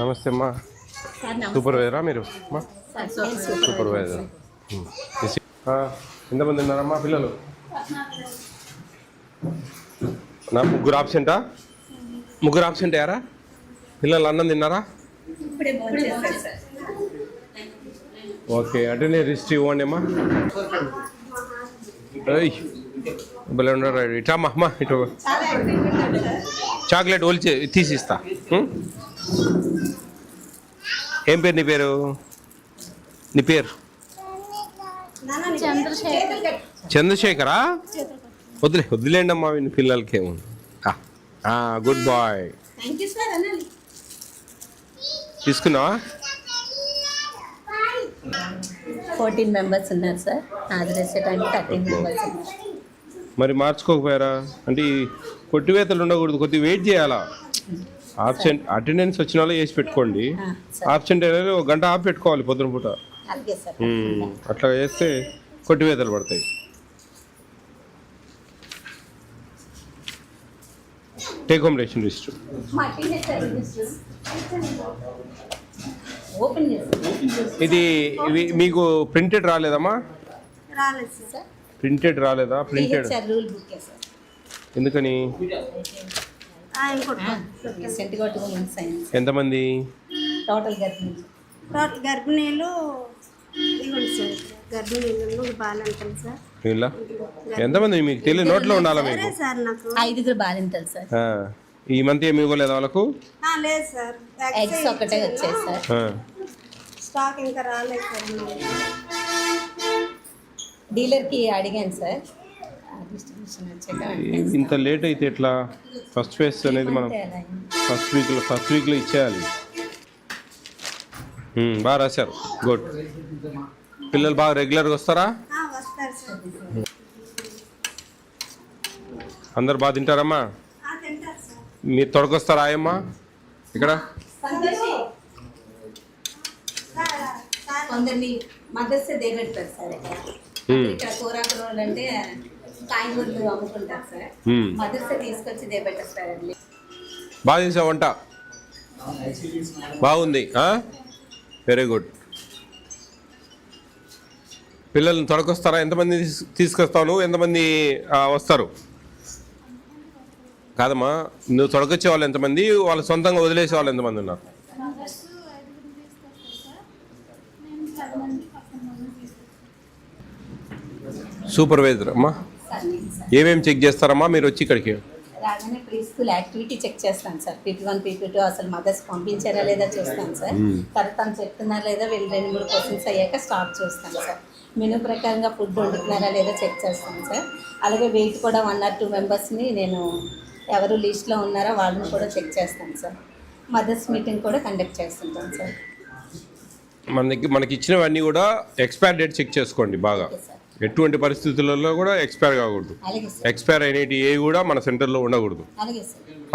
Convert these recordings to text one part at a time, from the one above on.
నమస్తే అమ్మా. సూపర్వైజరా మీరు? సూపర్వైజర్. ఎంతమంది ఉన్నారమ్మా పిల్లలు? నా ముగ్గురు ఆబ్సెంటా? ముగ్గురు ఆబ్సెంట్ అయ్యారా? పిల్లలు అన్నం తిన్నారా? ఓకే అంటే నేను రిస్ట్ ఇవ్వండి అమ్మా. భలే ఉండరు అమ్మా అమ్మా ఇటు. చాక్లెట్ ఒలిచి తీసిస్తా? ఏం పేరు నీ పేరు? నీ పేరు? చంద్రశేఖర్? వదిలే వదిలేండి అమ్మా వీని పిల్లలకి ఏమో. గుడ్ బాయ్ తీసుకున్నావా? ఫోర్టీన్ మెంబర్స్ ఉన్నారు సార్. టైం థర్టీన్ మెంబర్స్ మరి మార్చుకోకపోయారా? అంటే కొట్టివేతలు ఉండకూడదు కొద్దిగా వెయిట్ చేయాలా? ఆబ్సెంట్ అటెండెన్స్ వచ్చిన వాళ్ళు వేసి పెట్టుకోండి. ఆబ్సెంట్ అయినా ఒక గంట ఆపి పెట్టుకోవాలి పొద్దున పూట. అట్లా చేస్తే కొట్టివేతలు పడతాయి. టేక్ హోమ్ రేషన్ లిస్ట్ ఇది మీకు ప్రింటెడ్ రాలేదమ్మా? ప్రింటెడ్ రాలేదా? ప్రింటెడ్ ఎందుకని? ఎంతమంది? టోటల్ గర్భిణీ. టోటల్ గర్భిణీలు ఇవ్వండి సార్ గర్భిణీలు బాలంటారు సార్. వీళ్ళ? ఎంతమంది? మీకు తెలియదు. నోట్లో ఉండాలా మీకు? సార్ నాకు. ఐదుగురు బాలింతలు సార్. ఆ, ఈ మంత్ ఏమి ఇవ్వలేదా వాళ్ళకు? ఆ, లేదు సార్. ఎగ్స్ ఒకటే వచ్చాయి సార్. స్టాక్ ఇంకా రాలేదు సార్ డీలర్కి అడిగాను సార్. ఇంత లేట్ అయితే ఎట్లా? ఫస్ట్ ఫేస్ అనేది మనం. ఫస్ట్ వీక్లో ఫస్ట్ వీక్లో ఇచ్చేయాలి. బాగా రాశారు. గుడ్ పిల్లలు బాగా రెగ్యులర్గా వస్తారా? ఆ, వస్తారు సార్. అందరు బాగా తింటారమ్మా? ఆ, తింటారు సార్. మీరు తొడకొస్తారా ఆయమ్మా? ఇక్కడ. కొందరిని మదర్స్ డే పెడతారు సార్ ఇక్కడ. ఇక్కడ కూరాకుల అంటే బాగా చేసావు వంట? బాగుంది వెరీ గుడ్ పిల్లల్ని తొడకొస్తారా? ఎంతమంది తీస్- తీసుకొస్తావు నువ్వు? ఎంతమంది వస్తారు? కాదమ్మా నువ్వు తొడకొచ్చే వాళ్ళు ఎంతమంది? వాళ్ళు సొంతంగా వదిలేసే వాళ్ళు ఎంతమంది ఉన్నారు? సూపర్వైజర్ అమ్మా. ఏమేమి చెక్ చేస్తారమ్మా? మీరు వచ్చి ఇక్కడికి. రాగానే ప్రీ స్కూల్ యాక్టివిటీ చెక్ చేస్తాను sir. PP one PP two అసలు మదర్స్ పంపించారా లేదా చూస్తాను సార్. తర్వాత తను చెప్తున్నారా లేదా వీళ్ళు రెండు మూడు క్వశ్చన్స్ అయ్యాక స్టాప్ చూస్తాను సార్. మెనూ ప్రకారంగా ఫుడ్ వండుతున్నారా లేదా చెక్ చేస్తాను సార్. అలాగే వెయిట్ కూడా వన్ ఆర్ టూ మెంబర్స్ని నేను ఎవరు లిస్ట్లో ఉన్నారో వాళ్ళని కూడా చెక్ చేస్తాను సార్. మదర్స్ మీటింగ్ కూడా కండక్ట్ చేస్తుంటాను సార్. మన దగ్గర మనకి ఇచ్చినవన్నీ కూడా ఎక్స్పైర్ డేట్ చెక్ చేసుకోండి బాగా. సార్ ఎటువంటి పరిస్థితులలో కూడా ఎక్స్పైర్ కాకూడదు. ఎక్స్పైర్ అయినవి ఏ కూడా మన సెంటర్లో ఉండకూడదు.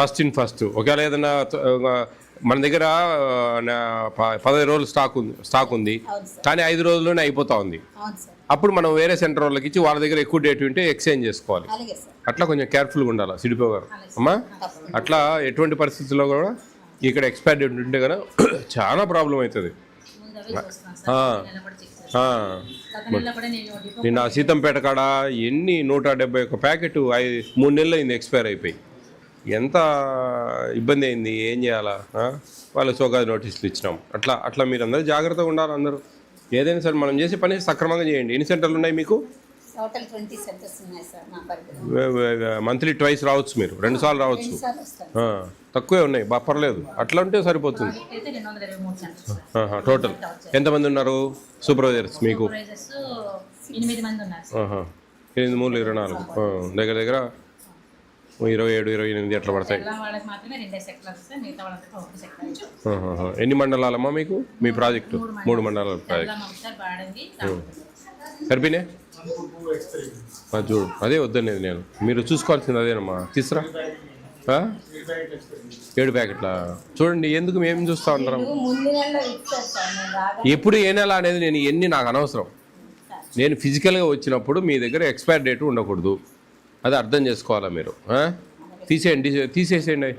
First in first. ఒకవేళ ఏదైనా త- ఆ, మన దగ్గర పదహైదు రోజులు స్టాక్ ఉంది స్టాక్ ఉంది. కానీ ఐదు రోజుల్లోనే అయిపోతా ఉంది. అప్పుడు మనం వేరే సెంటర్ వాళ్ళకి ఇచ్చి వాళ్ళ దగ్గర ఎక్కువ డేట్ ఉంటే ఎక్స్చేంజ్ చేసుకోవాలి. అట్లా కొంచెం కేర్ఫుల్గా ఉండాలి సిడిపో గారు? అమ్మా? అట్లా ఎటువంటి పరిస్థితుల్లో కూడా ఇక్కడ ఎక్స్పైర్ డేట్ ఉంటే కదా చాలా ప్రాబ్లం అవుతుంది. నిన్న సీతంపేట కాడ ఎన్ని నూట డెబ్బై ఒక ప్యాకెట్ ఐదు మూడు నెలలు అయింది ఎక్స్పైర్ అయిపోయి. ఎంత ఇబ్బంది అయింది? ఏం చేయాలా? ఆ? వాళ్ళకి సోగాది నోటీసులు ఇచ్చినాం. అట్లా అట్లా మీరు అందరూ జాగ్రత్తగా ఉండాలి అందరూ. ఏదైనా సరే మనం చేసే పని సక్రమంగా చేయండి. ఎన్ని సెంటర్లు ఉన్నాయి మీకు? టోటల్ ట్వంటీ సెంటర్స్ ఉన్నాయి సార్ నా పరిధిలో. మంత్లీ ట్వైస్ రావచ్చు మీరు రెండు సార్లు రావచ్చు. ఆ, తక్కువే ఉన్నాయి బా పర్లేదు. అట్లా ఉంటే సరిపోతుంది. అయితే రెండు వందల ఇరవై మూడు సెంటర్స్ ఆహా, టోటల్. ఎంతమంది ఉన్నారు? సూపర్వైజర్స్ మీకు? ఎనిమిది మంది ఉన్నారు సార్. ఆహా. ఎనిమిది మూడు ఇరవై నాలుగు. ఆ, దగ్గర దగ్గర ఇరవై ఏడు ఇరవై ఎనిమిది అట్లా పడతాయి. తెలంగాణ వాళ్ళకి మాత్రమే రెండే సెక్టర్స్ సార్ మిగతా వాళ్ళకి ఒకటి సెక్టర్ ఆహాహా. ఎన్ని మండలాలమ్మా మీకు? మీ ప్రాజెక్టు. మూడు మండలాల. ప్రాజెక్ట్. తెలంగాణ ఒకసారి బాడంగి సరిపోయినే ఆ, చూడు అదే వద్దనేది నేను. మీరు చూసుకోవాల్సింది అదేనమ్మా. తీసురా? ఏడు ప్యాకెట్ల? చూడండి ఎందుకు మేము చూస్తా ఉంటాం ఎప్పుడు ఏ నెల అనేది నేను ఎన్ని నాకు అనవసరం. నేను ఫిజికల్గా వచ్చినప్పుడు మీ దగ్గర ఎక్స్పైర్ డేట్ ఉండకూడదు. అది అర్థం చేసుకోవాలా మీరు? తీసేయండి తీసే- తీసేసేయండి.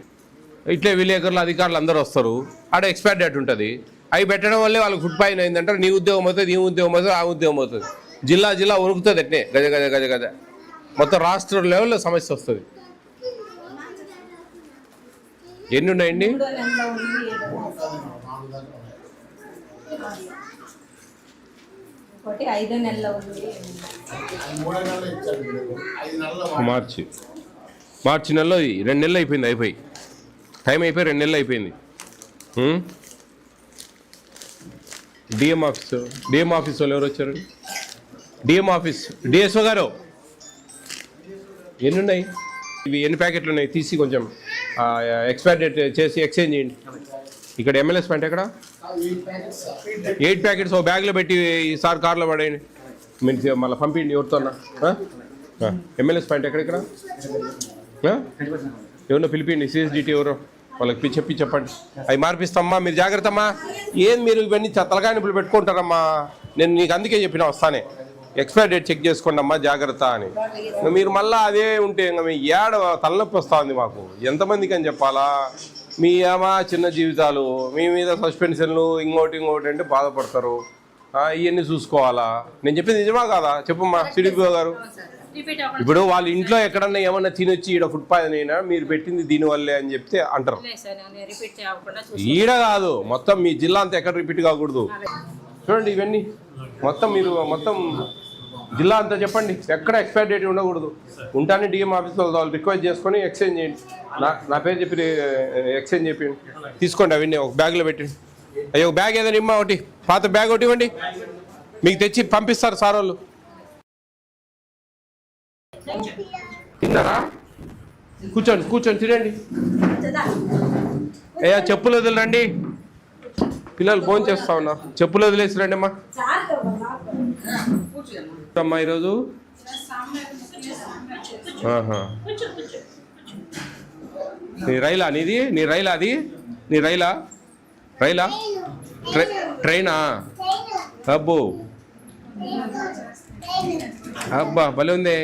ఇట్లే విలేకరులు అధికారులు అందరూ వస్తారు. ఆడ ఎక్స్పైర్ డేట్ ఉంటుంది. అవి పెట్టడం వల్లే వాళ్ళకి ఫుడ్ పాయిన్ అయిందంటే నీ ఉద్యోగం అవుతుంది ఈ ఉద్యోగం అవుతుంది ఆ ఉద్యోగం అవుతుంది జిల్లా జిల్లా ఉరుకుతుంది అట్నే గజ గజ గజ గజ. మొత్తం రాష్ట్ర లెవెల్లో సమస్య వస్తుంది. ఎన్ని ఉన్నాయండి మార్చి. మార్చి నెలలో. రెండు నెలలు అయిపోయింది అయిపోయి. టైం అయిపోయి రెండు నెలలు అయిపోయింది. డిఎం ఆఫీస్ డిఎం ఆఫీస్ వాళ్ళు ఎవరు వచ్చారు? DM office. డిఎస్ఓ గారు ఎన్ని ఉన్నాయి ఇవి ఎన్ని ప్యాకెట్లు ఉన్నాయి? తీసి కొంచెం ఎక్స్పైర్ డేట్ చేసి ఎక్స్చేంజ్ చేయండి. ఇక్కడ ఎమ్మెల్యేస్ ప్యాంట్ ఎక్కడ? ఎయిట్ ప్యాకెట్స్ ఓ బ్యాగ్లో పెట్టి ఈసారి కార్లో పడేయండి. మీరు మళ్ళీ పంపించండి ఎవరితోన్నా ఎమ్మెల్యేస్ ఎక్కడ ఎక్కడెక్కడ ఎవరినో పిలిపిండి సిఎస్డిటీ ఎవరో. వాళ్ళకి పిచ్చి చెప్పి చెప్పండి. అవి మార్పిస్తామ్మా. మీరు జాగ్రత్త అమ్మా ఏం మీరు ఇవన్నీ తలకాయ నిపులు పెట్టుకుంటారమ్మా. నేను నీకు అందుకే చెప్పిన వస్తానే. ఎక్స్పైర్ డేట్ చెక్ చేసుకోండి అమ్మా జాగ్రత్త అని. మీరు మళ్ళీ అదే ఉంటే ఇంకా మీ ఏడ తలనొప్పి వస్తుంది మాకు. ఎంతమందికి అని చెప్పాలా? మీ ఏమా చిన్న జీవితాలు మీ మీద సస్పెన్షన్లు ఇంకోటి ఇంకోటి అంటే బాధపడతారు. ఇవన్నీ చూసుకోవాలా? నేను చెప్పింది నిజమా కాదా? చెప్పమ్మా సిడిపిఓ గారు. ఇప్పుడు వాళ్ళ ఇంట్లో ఎక్కడన్నా ఏమన్నా తినొచ్చి ఈడ ఫుడ్ పాయిజన్ అయినా మీరు పెట్టింది దీనివల్లే అని చెప్తే అంటారు. ఈడ కాదు మొత్తం మీ జిల్లా అంతా ఎక్కడ రిపీట్ కాకూడదు. చూడండి ఇవన్నీ. మొత్తం మీరు మొత్తం జిల్లా అంతా చెప్పండి. ఎక్కడ ఎక్స్పైర్ డేట్ ఉండకూడదు. ఉంటానే డిఎం ఆఫీస్లో వాళ్ళు రిక్వెస్ట్ చేసుకొని ఎక్స్చేంజ్ చేయండి. నా నా పేరు చెప్పి ఎక్స్చేంజ్ చెప్పండి తీసుకోండి అవన్నీ ఒక బ్యాగ్లో పెట్టండి. అయ్యో ఒక బ్యాగ్ ఏదైనా ఇమ్మా ఒకటి. పాత బ్యాగ్ ఒకటి ఇవ్వండి. మీకు తెచ్చి పంపిస్తారు సార్ వాళ్ళు. తిన్నారా? కూర్చోండి కూర్చోండి తినండి. అయ్యా చెప్పులు వదిలిరండి పిల్లలు ఫోన్ చేస్తా ఉన్నారు చెప్పులు వదిలేసి రండి అమ్మా అమ్మా ఈరోజు. నీ రైలా నీది? నీ రైలా అది? నీ రైలా? రైలా? ట్రైనా? అబ్బో. అబ్బా భలే ఉంది.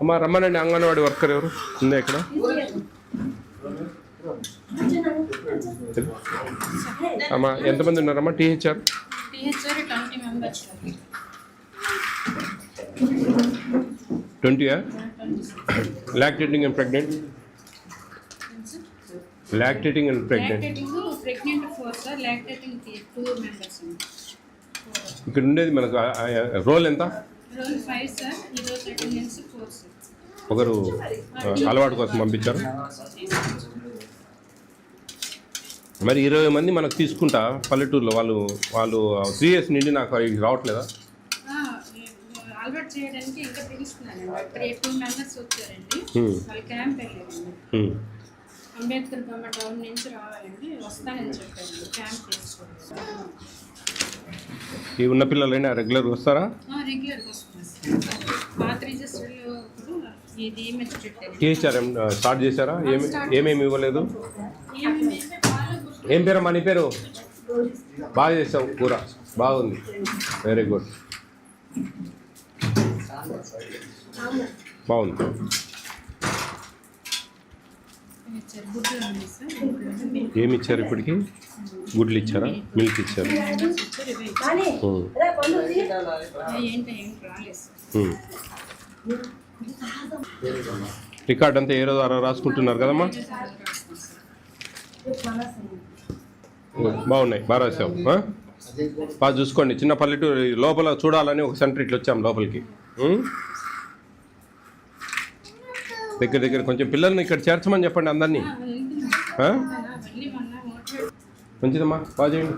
అమ్మా రమ్మనండి అంగన్వాడీ వర్కర్ ఎవరు? ఉందా ఇక్కడ. అమ్మా ఎంతమంది ఉన్నారమ్మా? THR? ట్వంటీయా? Lactating and pregnant? Lactating and pregnant. ఇక్కడ ఉండేది మనకు రోల్ ఎంత? ఒకరు అలవాటు కోసం పంపించారు. మరి ఇరవై మంది మనకు తీసుకుంటా పల్లెటూరులో వాళ్ళు వాళ్ళు త్రీ ఇయర్స్ నుండి నాకు రావట్లేదా? అలవాటు చేయడానికి ఇంకా పిలుస్తున్నానండి అక్కడ టూ మెంబర్స్ వచ్చారండి. వాళ్ళు క్యాంప్ వెళ్ళారండి. హ్మ్. అంబేద్కర్ బొమ్మ టౌన్ నుంచి రావాలండి. వస్తానని చెప్పారండి క్యాంప్ చేసుకోవాలి ఈ ఉన్న పిల్లలైనా రెగ్యులర్గా వస్తారా స్టార్ట్ చేశారా? ఏమి ఏమేమి ఇవ్వలేదు? ఏం పేరమ్మా నీ పేరు? బాగా చేసావు కూర. బాగుంది. వెరీ గుడ్ బాగుంది. ఏమి ఇచ్చారు ఇప్పటికి? గుడ్లు ఇచ్చారా? మిల్క్ ఇచ్చారు? రికార్డ్ అంతా ఏ రోజు అలా రోజు రాసుకుంటున్నారు కదమ్మా? బాగున్నాయి. బాగా రాసావు బాగా చూసుకోండి. చిన్న పల్లెటూరు లోపల చూడాలని ఒక సెంటర్ ఇట్లా వచ్చాం లోపలికి. దగ్గర దగ్గర కొంచెం పిల్లల్ని ఇక్కడ చేర్చమని చెప్పండి అందరినీ. మంచిదమ్మా బాగా చేయండి